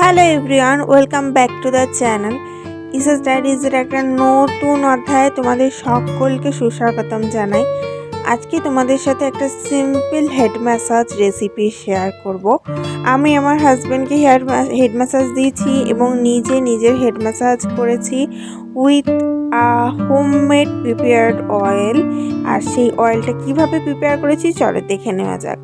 Hello everyone, welcome back to the channel. ইসেস ডায়েরিজের একটা নতুন অধ্যায়ে তোমাদের সকলকে সুস্বাগতম জানাই। আজকে তোমাদের সাথে একটা simple head massage recipe share করব। আমি আমার হাজব্যান্ডকে হেয়ার হেড ম্যাসাজ দিয়েছি এবং নিজে নিজের হেড ম্যাসাজ করেছি উইথ হোমমেড প্রিপেয়ার্ড অয়েল আর সেই অয়েলটা কীভাবে প্রিপেয়ার করেছি, চলো দেখে নেওয়া যাক।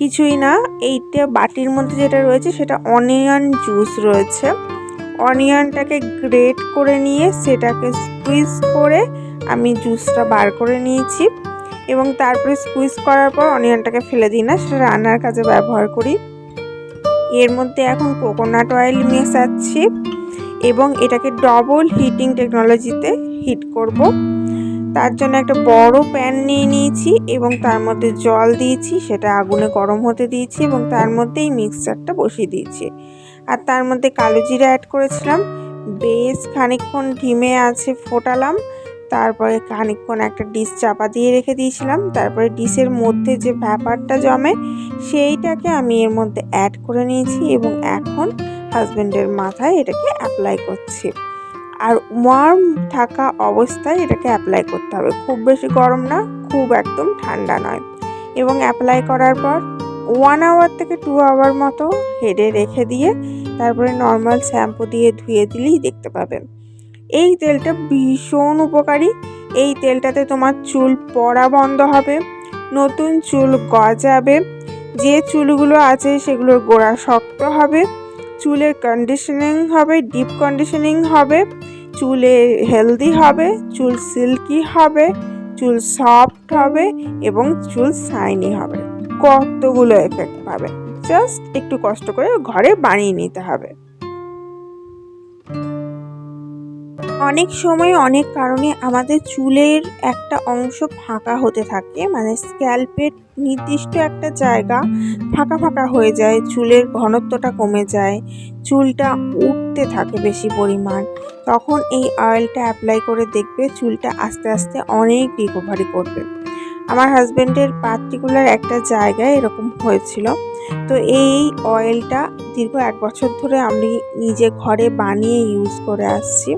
কিছুই না, এইটা বাটির মধ্যে যেটা রয়েছে সেটা অনিয়ন জুস রয়েছে। অনিয়নটাকে গ্রেট করে নিয়ে সেটাকে স্কুইজ করে আমি জুসটা বার করে নিয়েছি এবং তারপরে স্কুইজ করার পর অনিয়নটাকে ফেলে দিই না, সেটা রান্নার কাজে ব্যবহার করি। এর মধ্যে এখন কোকোনাট অয়েল মেশাচ্ছি এবং এটাকে ডবল হিটিং টেকনোলজিতে হিট করব। তার জন্য একটা বড় প্যান নিয়ে নিয়েছি এবং তার মধ্যে জল দিয়েছি, সেটা আগুনে গরম হতে দিয়েছি এবং তার মধ্যেই মিক্সচারটা বসিয়ে দিয়েছি। আর তার মধ্যে কালো জিরা অ্যাড করেছিলাম, বেশ খানিকক্ষণ ঢিমে আছে ফোটালাম, তারপরে খানিকক্ষণ একটা ডিশ চাপা দিয়ে রেখে দিয়েছিলাম, তারপরে ডিশের মধ্যে যে ব্যাপারটা জমে সেইটাকে আমি এর মধ্যে অ্যাড করে নিয়েছি এবং এখন হাজব্যান্ডের মাথায় এটাকে অ্যাপ্লাই করছি। আর ওয়ার্ম থাকা অবস্থায় এটাকে অ্যাপ্লাই করতে হবে। খুব বেশি গরম না, খুব একদম ঠান্ডা নয়। এবং অ্যাপ্লাই করার পর ওয়ান আওয়ার থেকে টু আওয়ার মতো হেডে রেখে দিয়ে তারপরে নর্মাল শ্যাম্পু দিয়ে ধুয়ে দিলেই দেখতে পাবেন। এই তেলটা ভীষণ উপকারী। এই তেলটাতে তোমার চুল পড়া বন্ধ হবে, নতুন চুল গজাবে, যে চুলগুলো আছে সেগুলোর গোড়া শক্ত হবে চুলের কন্ডিশনিং হবে ডিপ কন্ডিশনিং হবে, চুলে হেলদি হবে, চুল সিল্কি হবে, চুল সফট হবে এবং চুল সাইনি হবে। কতগুলো এফেক্ট পাবে জাস্ট একটু কষ্ট করে ঘরে বানিয়ে নিতে হবে। অনেক সময় অনেক কারণে আমাদের চুলের একটা অংশ ফাঁকা হতে থাকে মানে স্ক্যাল্পের নির্দিষ্ট একটা জায়গা ফাঁকা ফাঁকা হয়ে যায়, চুলের ঘনত্বটা কমে যায়, চুলটা উঠতে থাকে বেশি পরিমাণ। তখন এই অয়েলটা অ্যাপ্লাই করে দেখবে চুলটা আস্তে আস্তে অনেক রিকভারি করবে। আমার হাজব্যান্ডের পার্টিকুলার একটা জায়গায় এরকম হয়েছিল। তো এই অয়েলটা দীর্ঘ এক বছর ধরে আমি নিজে ঘরে বানিয়ে ইউজ করে আসছি।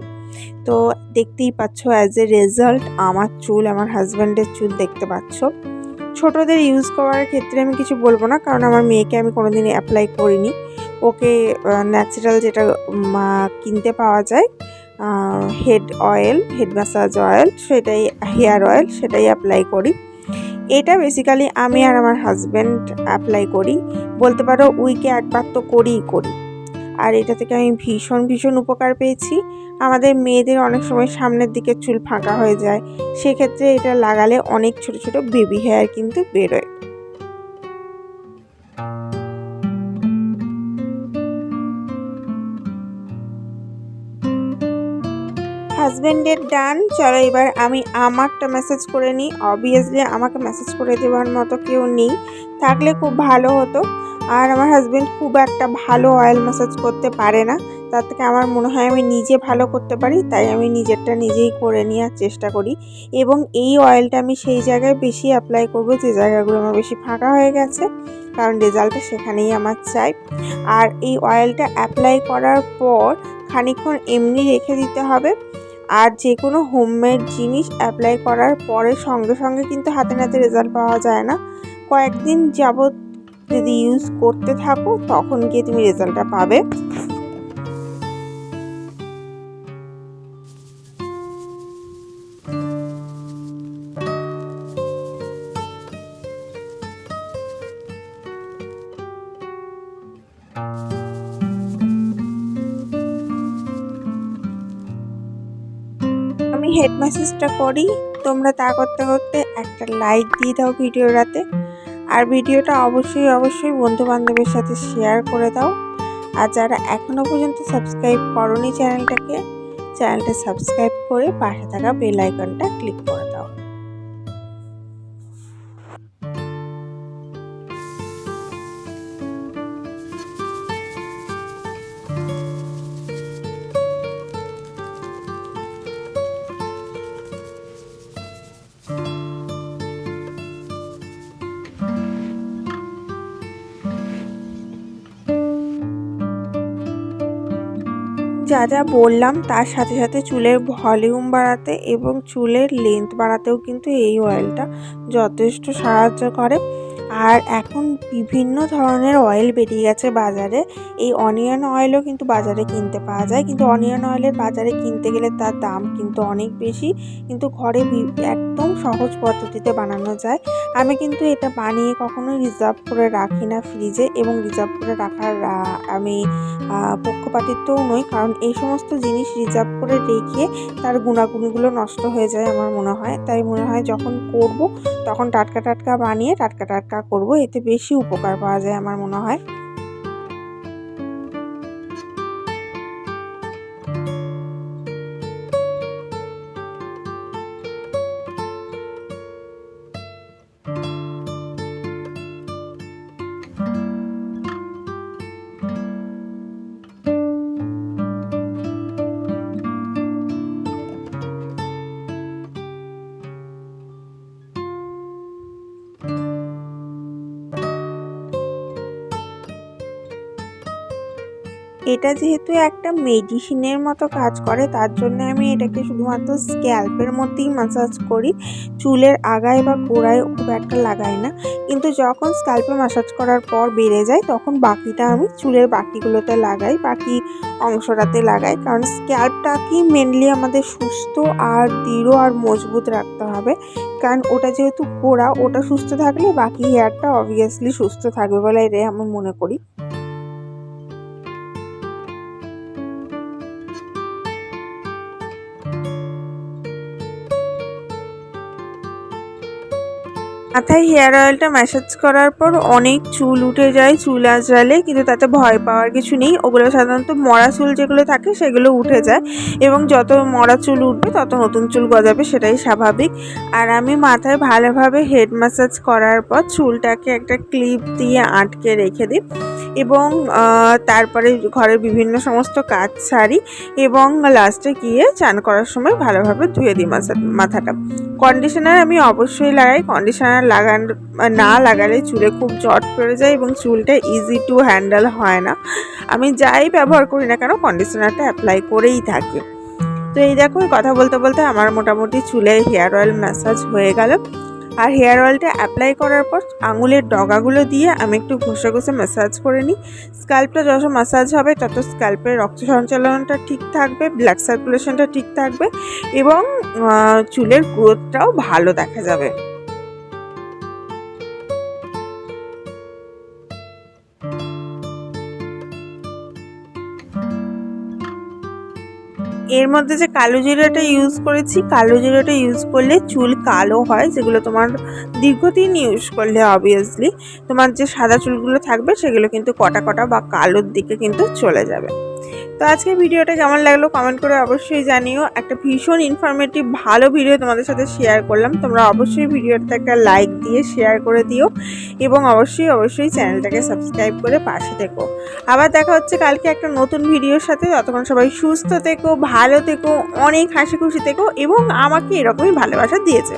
তো দেখতেই পাচ্ছ অ্যাজ এ রেজাল্ট আমার চুল, আমার হাজব্যান্ডের চুল দেখতে পাচ্ছ। ছোটদের ইউজ করার ক্ষেত্রে আমি কিছু বলব না, কারণ আমার মেয়েকে আমি কোনোদিন অ্যাপ্লাই করিনি। ওকে ন্যাচারাল যেটা কিনতে পাওয়া যায় head oil head massage oil সেটাই হেয়ার অয়েল সেটাই অ্যাপ্লাই করি। এটা বেসিক্যালি আমি আর আমার হাজব্যান্ড অ্যাপ্লাই করি। বলতে পারো, উইকে একবার তো করিই করি। আর এটা থেকে আমি ভীষণ ভীষণ উপকার পেয়েছি। আমাদের মেয়েদের অনেক সময় সামনের দিকে চুল ফাঁকা হয়ে যায়। সেক্ষেত্রে এটা লাগালে অনেক ছোট ছোট বেবি হেয়ার কিন্তু বেরোয়। হাজব্যান্ডের ডান চলো এবার আমি আমারটা মেসেজ করে নিই। অবভিয়াসলি আমাকে মেসেজ করে দেওয়ার মতো কেউ নেই। থাকলে খুব ভালো হতো। আর আমার হাজব্যান্ড খুব একটা ভালো অয়েল ম্যাসাজ করতে পারে না। তার থেকে আমার মনে হয় আমি নিজে ভালো করতে পারি, তাই আমি নিজেরটা নিজেই করে নেওয়ার চেষ্টা করি। এবং এই অয়েলটা আমি সেই জায়গায় বেশি অ্যাপ্লাই করব, যে জায়গাগুলো আমার বেশি ফাঁকা হয়ে গেছে, কারণ রেজাল্টটা সেখানেই আমার চাই। আর এই অয়েলটা অ্যাপ্লাই করার পর খানিকক্ষণ এমনি রেখে দিতে হবে। আর যে কোনো হোমমেড জিনিস অ্যাপ্লাই করার পরে সঙ্গে সঙ্গে কিন্তু হাতে নাতে রেজাল্ট পাওয়া যায় না। কয়েকদিন যাবৎ যদি ইউজ করতে থাকো, তখন গিয়ে তুমি রেজাল্টটা পাবে। আমি হেড ম্যাসেজটা করি। তোমরা তা করতে করতে একটা লাইক দিয়ে দাও ভিডিওটাতে আর ভিডিওটা অবশ্যই অবশ্যই বন্ধু বান্ধবের সাথে শেয়ার করে দাও। আর যারা এখনও পর্যন্ত সাবস্ক্রাইব করনি চ্যানেলটাকে চ্যানেলটা সাবস্ক্রাইব করে পাশে থাকা বেল আইকনটা ক্লিক করে দাও। যা যা বললাম তার সাথে সাথে চুলের ভলিউম বাড়াতে এবং চুলের লেন্থ বাড়াতেও কিন্তু এই অয়েলটা যথেষ্ট সাহায্য করে। আর এখন বিভিন্ন ধরনের অয়েল বেরিয়ে গেছে বাজারে। এই অনিয়ন অয়েলও কিন্তু বাজারে কিনতে পাওয়া যায়। কিন্তু অনিয়ন অয়েলের বাজারে কিনতে গেলে তার দাম কিন্তু অনেক বেশি। কিন্তু ঘরে একদম সহজ পদ্ধতিতে বানানো যায়। আমি কিন্তু এটা বানিয়ে কখনোই রিজার্ভ করে রাখি না ফ্রিজে এবং রিজার্ভ করে রাখার আমি পক্ষপাতিত্বও নই। কারণ এই সমস্ত জিনিস রিজার্ভ করে রেখে তার গুণাগুণগুলো নষ্ট হয়ে যায় আমার মনে হয়। তাই মনে হয় যখন করব তখন টাটকা টাটকা বানিয়ে টাটকা টাটকা করব এতে বেশি উপকার পাওয়া যায় আমার মনে হয়। এটা যেহেতু একটা মেডিসিনের মতো কাজ করে, তার জন্য আমি এটাকে শুধুমাত্র স্ক্যাল্পের মধ্যেই ম্যাসাজ করি। চুলের আগায় বা গোড়ায় খুব একটা লাগাই না। কিন্তু যখন স্ক্যাল্পে ম্যাসাজ করার পর বেড়ে যায়, তখন বাকিটা আমি চুলের বাকিগুলোতে লাগাই, বাকি অংশটাতে লাগাই। কারণ স্ক্যাল্পটাকেই মেনলি আমাদের সুস্থ আর দৃঢ় আর মজবুত রাখতে হবে। কারণ ওটা যেহেতু গোড়া, ওটা সুস্থ থাকলে বাকি হেয়ারটা অবভিয়াসলি সুস্থ থাকবে বলে এটাই আমি মনে করি। মাথায় হেয়ার অয়েলটা ম্যাসাজ করার পর অনেক চুল উঠে যায়, চুল আঁচড়ালে, কিন্তু তাতে ভয় পাওয়ার কিছু নেই। ওগুলো সাধারণত মরা চুল যেগুলো থাকে, সেগুলো উঠে যায় এবং যত মরা চুল উঠবে, তত নতুন চুল গজাবে, সেটাই স্বাভাবিক। আর আমি মাথায় ভালোভাবে হেড ম্যাসাজ করার পর চুলটাকে একটা ক্লিপ দিয়ে আটকে রেখে দিই এবং তারপরে ঘরের বিভিন্ন সমস্ত কাজ সারি এবং লাস্টে গিয়ে চান করার সময় ভালোভাবে ধুয়ে দিই মাথাটা। কন্ডিশনার আমি অবশ্যই লাগাই। কন্ডিশনার লাগান, না লাগালে চুলে খুব জট পড়ে যায় এবং চুলটা ইজি টু হ্যান্ডেল হয় না। আমি যাই ব্যবহার করি না কেন কন্ডিশনারটা অ্যাপ্লাই করেই থাকি। তো এই দেখো কথা বলতে বলতে আমার মোটামুটি চুলে হেয়ার অয়েল ম্যাসাজ হয়ে গেল। আর হেয়ার অয়েলটা অ্যাপ্লাই করার পর আঙুলের ডগাগুলো দিয়ে আমি একটু ঘষে ঘষে ম্যাসাজ করে নিই। স্ক্যাল্পটা যত ম্যাসাজ হবে, তত স্ক্যাল্পের রক্ত সঞ্চালনটা ঠিক থাকবে ব্লাড সার্কুলেশনটা ঠিক থাকবে এবং চুলের গ্রোথটাও ভালো দেখা যাবে। এর মধ্যে যে কালো জিরাটা ইউজ করেছি, কালো জিরাটা ইউজ করলে চুল কালো হয়, যেগুলো তোমার দীর্ঘদিন ইউজ করলে অবভিয়াসলি তোমার যে সাদা চুলগুলো থাকবে, সেগুলো কিন্তু কটা কটা বা কালোর দিকে কিন্তু চলে যাবে। তো আজকে ভিডিওটা কেমন লাগল কমেন্ট করে অবশ্যই জানিও। একটা ভীষণ ইনফরমেটিভ ভালো ভিডিও তোমাদের সাথে শেয়ার করলাম। তোমরা অবশ্যই ভিডিওটাতে একটা লাইক দিয়ে শেয়ার করে দিও এবং অবশ্যই অবশ্যই চ্যানেলটাকে সাবস্ক্রাইব করে পাশে থেকো। আবার দেখা হচ্ছে কালকে একটা নতুন ভিডিওর সাথে। ততক্ষণ সবাই সুস্থ থেকো, ভালো থেকো, অনেক হাসি খুশি থেকো এবং আমাকে এরকমই ভালোবাসা দিয়েছে।